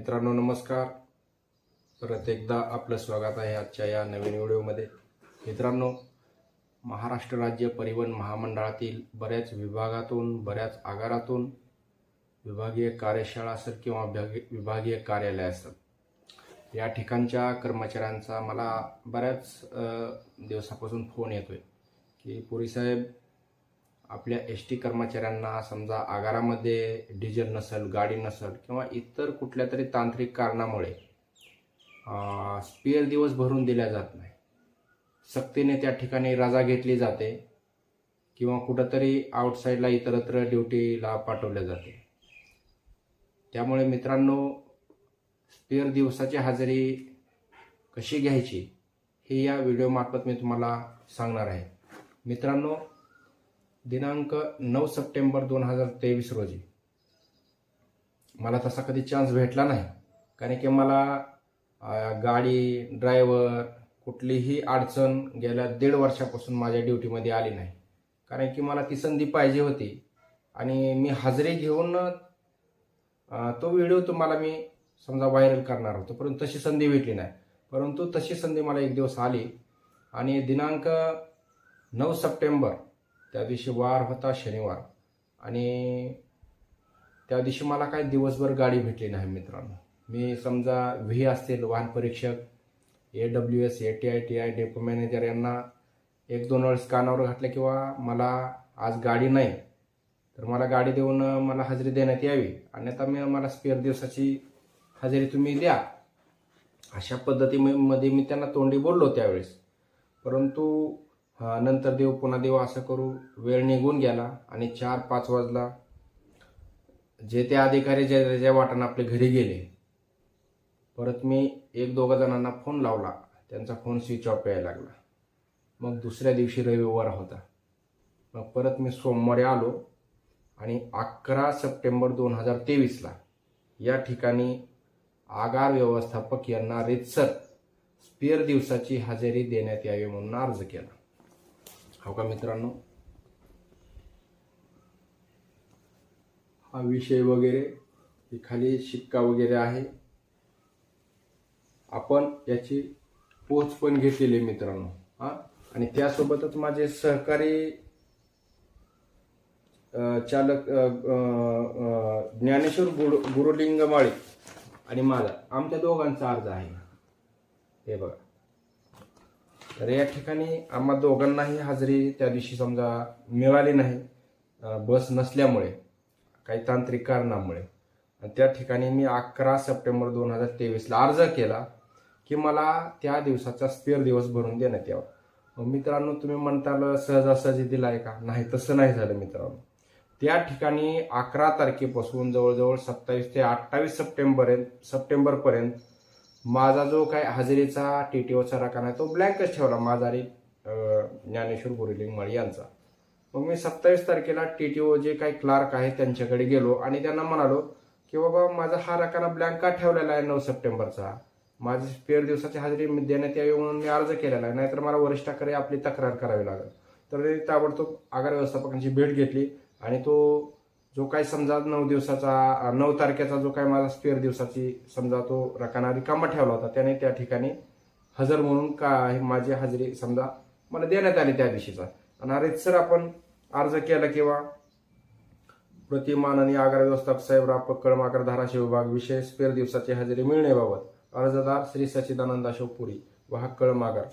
मित्रांनो नमस्कार. परत एकदा आपलं स्वागत आहे आजच्या या नवीन व्हिडिओमध्ये. मित्रांनो महाराष्ट्र राज्य परिवहन महामंडळातील बऱ्याच विभागातून बऱ्याच आगारातून विभागीय कार्यशाळा असेल किंवा विभागीय कार्यालय असतात. या ठिकाणच्या कर्मचाऱ्यांचा मला बऱ्याच दिवसापासून फोन येतोय की पुरी साहेब आपल्या एस टी कर्मचाऱ्यांना समजा आगारामध्ये डिझेल नसेल गाडी नसेल किंवा इतर कुठल्या तरी तांत्रिक कारणामुळे स्पेअर दिवस भरून दिल्या जात नाही. सक्तीने त्या ठिकाणी रजा घेतली जाते किंवा कुठंतरी आउटसाईडला इतरत्र ड्युटीला पाठवल्या जाते. त्यामुळे मित्रांनो स्पेअर दिवसाची हजेरी कशी घ्यायची हे या व्हिडिओमार्फत मी तुम्हाला सांगणार आहे. मित्रांनो दिनांक नऊ सप्टेंबर दोन हजार तेवीस रोजी. मला तसा कधी चान्स भेटला नाही. कारण की मला गाडी ड्रायव्हर कुठलीही अडचण गेल्या दीड वर्षापासून माझ्या ड्युटीमध्ये आली नाही. कारण की मला ती संधी पाहिजे होती. आणि मी हजेरी घेऊन तो व्हिडिओ तुम्हाला मी समजा व्हायरल करणार होतो. परंतु तशी संधी भेटली नाही. परंतु तशी संधी मला एक दिवस आली. आणि दिनांक नऊ सप्टेंबर त्या दिवशी वार होता शनिवार. आणि त्या दिवशी मला काय दिवसभर गाडी भेटली नाही मित्रांनो. मी समजा व्ही असतील वाहन परीक्षक A W S A T I T I depot manager यांना एक दोन वेळेस कानावर घातलं किंवा मला आज गाडी नाही तर मला गाडी देऊन मला हजेरी देण्यात यावी. अन्यथा मी मला स्पेअर दिवसाची हजेरी तुम्ही द्या. अशा पद्धतीमध्ये मी त्यांना तोंडी बोललो त्यावेळेस. परंतु नंतर देव पुन्हा देव असं करू. वेळ निघून गेला आणि चार पाच वाजला. जे ते अधिकारी ज्या ज्या वाटानं आपल्या घरी गेले. परत मी एक दोघा जणांना फोन लावला. त्यांचा फोन स्विच ऑफ यायला लागला. मग दुसऱ्या दिवशी रविवार होता. मग परत मी सोमवारी आलो आणि अकरा सप्टेंबर दोन हजार तेवीसला या ठिकाणी आगार व्यवस्थापक यांना रितसर स्पेअर दिवसाची हजेरी देण्यात यावी म्हणून अर्ज केला. हो का मित्रांनो? हा विषय वगैरे हे खाली शिक्का वगैरे आहे. आपण याची पोच पण घेतलेली आहे मित्रांनो हा? आणि त्यासोबतच माझे सहकारी चालक ज्ञानेश्वर गुरु गुरुलिंगमाळी आणि माझा आमच्या दोघांचा अर्ज आहे. हे बघा. तर या ठिकाणी आम्हा दोघांनाही हजेरी त्या दिवशी समजा मिळाली नाही बस नसल्यामुळे काही तांत्रिक कारणामुळे. त्या ठिकाणी मी अकरा सप्टेंबर दोन हजार तेवीसला अर्ज केला की मला त्या दिवसाचा स्पेअर दिवस भरून देण्यात यावा. मित्रांनो तुम्ही म्हणताल सहजासहजी दिला आहे का? नाही तसं नाही झालं मित्रांनो. त्या ठिकाणी अकरा तारखेपासून जवळजवळ सत्तावीस ते अठ्ठावीस सप्टेंबर सप्टेंबरपर्यंत माझा जो काय हजेरीचा टी टी ओचा रकाना आहे तो ब्लँकच ठेवला माझा ज्ञानेश्वर गुरुलिंग यांचा. मग मी सत्तावीस तारखेला टी टी ओ जे काही क्लार्क आहे त्यांच्याकडे गेलो आणि त्यांना म्हणालो की बाबा माझा हा रकाना ब्लँक का ठेवलेला आहे नऊ सप्टेंबरचा? माझी स्पेअर दिवसाची हजेरी देण्यात यावी म्हणून मी अर्ज केलेला आहे नाहीतर मला वरिष्ठाकडे आपली तक्रार करावी लागेल. तर ताबडतोब आगार व्यवस्थापकांची भेट घेतली आणि तो जो काही समजा नऊ दिवसाचा नऊ तारखेचा जो काही माझा स्पेअर दिवसाची समजा तो रकाना रिकामा ठेवला होता त्याने त्या ठिकाणी हजर म्हणून का माझी हजेरी समजा मला देण्यात आली त्या दिवशीचा. आणि अरे सर आपण अर्ज केला किंवा प्रतिमान आणि आगार व्यवस्थापक साहेब रापक कळमाकर धाराशिव विभाग विशेष स्पेअर दिवसाची हजेरी मिळण्याबाबत अर्जदार श्री सचिदानंद अशोक पुरी वाहक कळमागर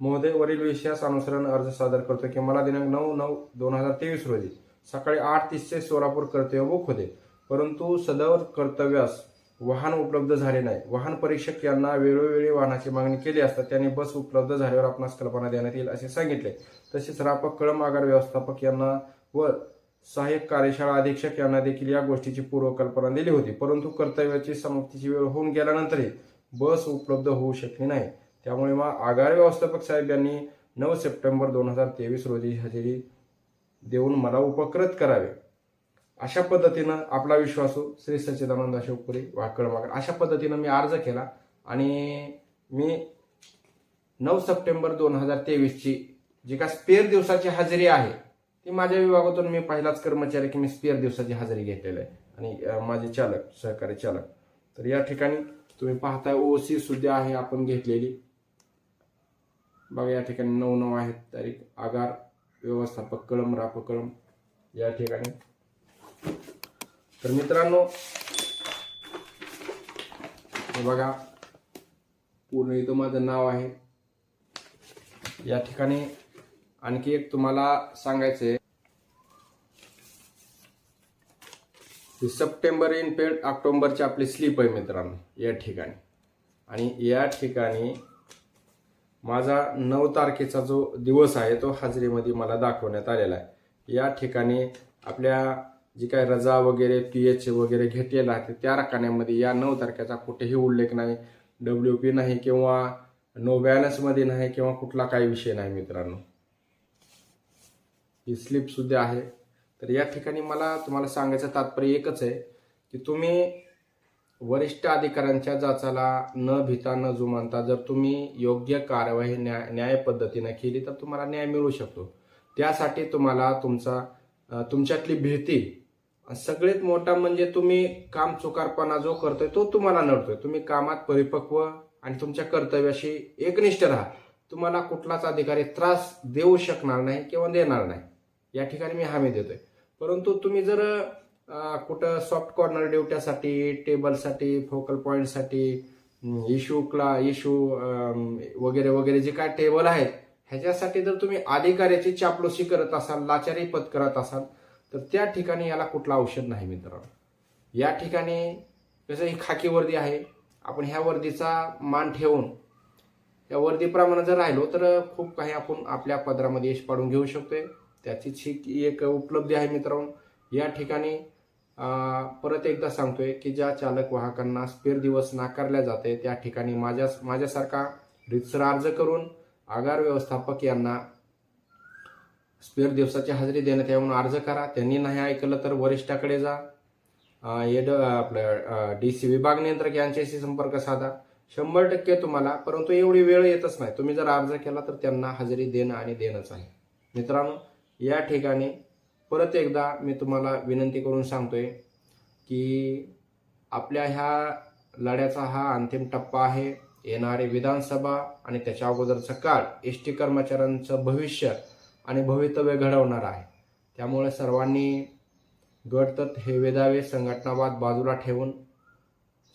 महोदय वरील विषयास अनुसरण अर्ज सादर करतो की मला दिनांक नऊ नऊ दोन हजार तेवीस रोजी सकाळी आठ तीसचे सोलापूर कर्तव्य बुक होते. परंतु सदर कर्तव्यास वाहन उपलब्ध झाले नाही. वाहन परीक्षक यांना वेळोवेळी वाहनाची मागणी केली असता त्यांनी बस उपलब्ध झाल्यावर आपणास कल्पना देण्यात येईल असे सांगितले. तसेच रापक कळम आगार व्यवस्थापक यांना व सहाय्यक कार्यशाळा अधीक्षक यांना देखील या गोष्टीची पूर्वकल्पना दिली होती. परंतु कर्तव्याची समाप्तीची वेळ होऊन गेल्यानंतरही बस उपलब्ध होऊ शकली नाही. त्यामुळे मग आगार व्यवस्थापक साहेब यांनी नऊ सप्टेंबर दोन हजार तेवीस रोजी हजेरी देऊन मला उपकृत करावे. अशा पद्धतीनं आपला विश्वासू श्री सच्चिदानंद अशोकपुरी वाकळमागर अशा पद्धतीनं मी अर्ज केला आणि मी नऊ सप्टेंबर दोन हजार तेवीसची जी का स्पेअर दिवसाची हजेरी आहे ती माझ्या विभागातून मी पहिलाच कर्मचारी की मी स्पेअर दिवसाची हजेरी घेतलेली आहे. आणि माझे चालक सहकारी चालक. तर या ठिकाणी तुम्ही पाहताय ओसी सुद्धा आहे आपण घेतलेली. बघा या ठिकाणी नऊ नऊ आहेत तारीख आगार. व्यवस्थापक कळम राप कळम या ठिकाणी. तर मित्रांनो हे बघा पूर्ण इथं माझं नाव आहे. या ठिकाणी आणखी एक तुम्हाला सांगायचं आहे सप्टेंबर इन पेड ऑक्टोबरची आपली स्लीप आहे मित्रांनो या ठिकाणी. आणि या ठिकाणी माझा नऊ तारखेचा जो दिवस आहे तो हाजरीमध्ये मला दाखवण्यात आलेला आहे. या ठिकाणी आपल्या जी काही रजा वगैरे पी एच वगैरे घेतलेला आहे त्या रकान्यामध्ये या नऊ तारखेचा कुठेही उल्लेख नाही. डब्ल्यू पी नाही किंवा नो बॅलन्समध्ये नाही किंवा कुठला काही विषय नाही मित्रांनो. ही स्लिप सुद्धा आहे. तर या ठिकाणी मला तुम्हाला सांगायचं तात्पर्य एकच आहे की तुम्ही वरिष्ठ अधिकाऱ्यांच्या जाचाला न भिता न जुमानता जर तुम्ही योग्य कार्यवाही न्याय न्याय पद्धतीने केली तर तुम्हाला न्याय मिळू शकतो. त्यासाठी तुम्हाला तुमचा तुमच्यातली भीती सगळ्यात मोठा म्हणजे तुम्ही काम चुकारपणा जो करतोय तो तुम्हाला नडतोय. तुम्ही कामात परिपक्व आणि तुमच्या कर्तव्याशी एकनिष्ठ राहा. तुम्हाला कुठलाच अधिकारी त्रास देऊ शकणार नाही किंवा देणार नाही. या ठिकाणी मी हमी देतोय. परंतु तुम्ही जर कुठं सॉफ्ट कॉर्नर ड्युट्यासाठी टेबलसाठी फोकल पॉईंटसाठी इशूला इशू वगैरे वगैरे जे काय टेबल आहेत ह्याच्यासाठी जर तुम्ही अधिकाऱ्याची चापलूसी करत असाल लाचारी पद करत असाल तर त्या ठिकाणी याला कुठला औषध नाही मित्रांनो. या ठिकाणी जसं ही खाकी वर्दी आहे आपण ह्या वर्दीचा मान ठेवून या वर्दीप्रमाणे जर राहिलो तर खूप काही आपण आपल्या पदरामध्ये यश पाडून घेऊ शकतोय. त्याचीच ही एक उपलब्धी आहे मित्रांनो. या ठिकाणी परत एकदा सांगतोय की ज्या चालक वाहकांना स्पेअर दिवस नाकारल्या जाते त्या ठिकाणी माझ्या माझ्यासारखा रितसर अर्ज करून आगार व्यवस्थापक यांना स्पेअर दिवसाची हजेरी देण्यात येऊन अर्ज करा. त्यांनी नाही ऐकलं तर वरिष्ठाकडे जा. अं, एड आपलं डी सी विभाग नियंत्रक यांच्याशी संपर्क साधा. शंभर टक्के तुम्हाला परंतु एवढी वेळ येतच नाही. तुम्ही जर अर्ज केला तर त्यांना हजेरी देणं आणि देणंच आहे. मित्रांनो या ठिकाणी परत एकदा मी तुम्हाला विनंती करून सांगतोय की आपल्या ह्या लढ्याचा हा अंतिम टप्पा आहे. येणारी विधानसभा आणि त्याच्या अगोदरचा काळ एस टी कर्मचाऱ्यांचं भविष्य आणि भवितव्य घडवणार आहे. त्यामुळे सर्वांनी गटतट हे वेदावे संघटनावाद बाजूला ठेवून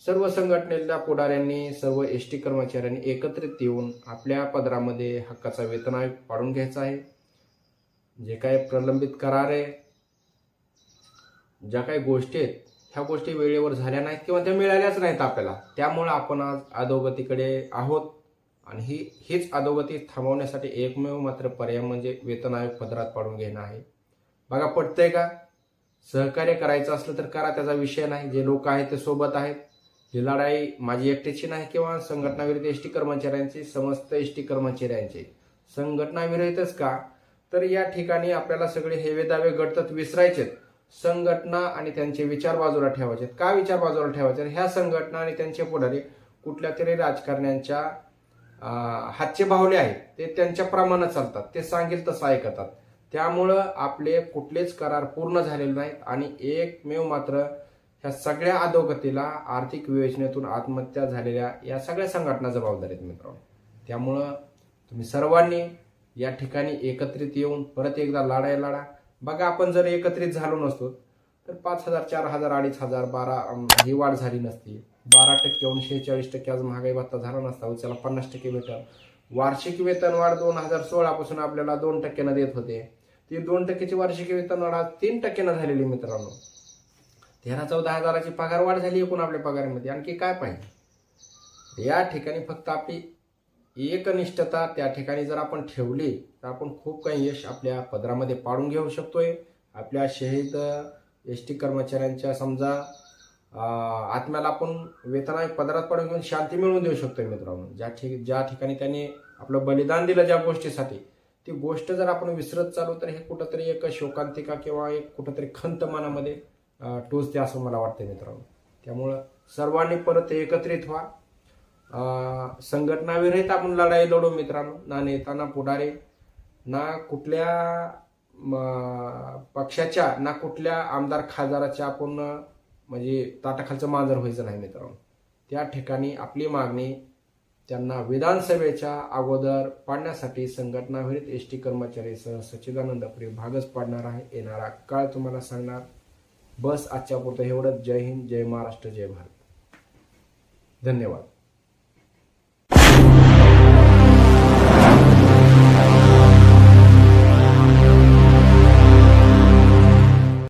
सर्व संघटनेतल्या पुढाऱ्यांनी सर्व एस टी कर्मचाऱ्यांनी एकत्रित येऊन आपल्या पदरामध्ये हक्काचा वेतन आयोग पाडून घ्यायचा आहे. जे काही प्रलंबित करार आहे ज्या काही गोष्टी आहेत ह्या गोष्टी वेळेवर झाल्या नाहीत किंवा त्या मिळाल्याच नाहीत आपल्याला. त्यामुळं आपण आज अधोगतीकडे आहोत आणि ही हीच अधोगती थांबवण्यासाठी एकमेव मात्र पर्याय म्हणजे वेतन आयोग पदरात पाडून घेणं आहे. बघा पटतंय का? सहकार्य करायचं असलं तर करा त्याचा विषय नाही. जे लोक आहेत ते सोबत आहेत. ही लढाई माझी एकट्याची नाही किंवा संघटना एस टी कर्मचाऱ्यांची समस्त एस टी कर्मचाऱ्यांची. संघटना का? तर या ठिकाणी आपल्याला सगळे हेवे दावे गटतत विसरायचेत. संघटना आणि त्यांचे विचार बाजूला ठेवायचे का विचार बाजूला ठेवायचे? ह्या संघटना आणि त्यांचे पुढारी कुठल्या तरी राजकारण्यांच्या हातचे भावले आहेत. ते त्यांच्या प्रमाणात चालतात. ते सांगेल तसं ऐकतात. त्यामुळं आपले कुठलेच करार पूर्ण झालेले नाहीत आणि एकमेव मात्र ह्या सगळ्या अधोगतीला आर्थिक विवेचनेतून आत्महत्या झालेल्या या सगळ्या संघटना जबाबदार आहेत मित्रांनो. त्यामुळं तुम्ही सर्वांनी या ठिकाणी एकत्रित येऊन परत एकदा लढाई लढा बघा आपण जर एकत्रित झालो नसतो तर पाच हजार चार हजार अडीच हजार बारा ही वाढ झाली नसती. बारा टक्क्याहून शेहेचाळीस टक्के आज महागाई भत्ता झाला नसता. त्याला पन्नास टक्के वेतन. वार्षिक वेतनवाढ दोन हजार सोळापासून आपल्याला दोन टक्क्यानं देत होते. ती दोन टक्क्याची वार्षिक वेतनवाढ आज तीन टक्क्यानं झालेली मित्रांनो. तेरा चौदा हजाराची पगार वाढ झाली एकूण आपल्या पगारामध्ये. आणखी काय पाहिजे? या ठिकाणी फक्त आपली एकनिष्ठता त्या ठिकाणी जर आपण ठेवली तर आपण खूप काही यश आपल्या पदरामध्ये पाडून घेऊ शकतोय. आपल्या शहीद एस टी कर्मचाऱ्यांच्या समजा आत्म्याला आपण वेतना पदरात पाडून घेऊन शांती मिळवून देऊ शकतोय मित्रांनो. ज्या ठिक ज्या ठिकाणी त्यांनी आपलं बलिदान दिलं ज्या गोष्टीसाठी ती गोष्ट जर आपण विसरत चालू तर हे कुठंतरी एक शोकांतिका किंवा एक कुठंतरी खंत मनामध्ये टोचते असं मला वाटतं मित्रांनो. त्यामुळं सर्वांनी परत एकत्रित व्हा. संघटनाविरहित आपण लढाई लढू मित्रांनो. ना नेता ना ना कुठल्या पक्षाच्या ना कुठल्या आमदार खासदाराच्या आपण म्हणजे ताटाखालचं मांजर व्हायचं नाही मित्रांनो. त्या ठिकाणी आपली मागणी त्यांना विधानसभेच्या अगोदर पाडण्यासाठी संघटनाविरहित एस टी कर्मचारीसह सच्चिदानंद प्रिय भागच पाडणार आहे येणारा काळ तुम्हाला सांगणार. बस आजच्या पुरतं एवढंच. जय हिंद जय महाराष्ट्र जय भारत. धन्यवाद.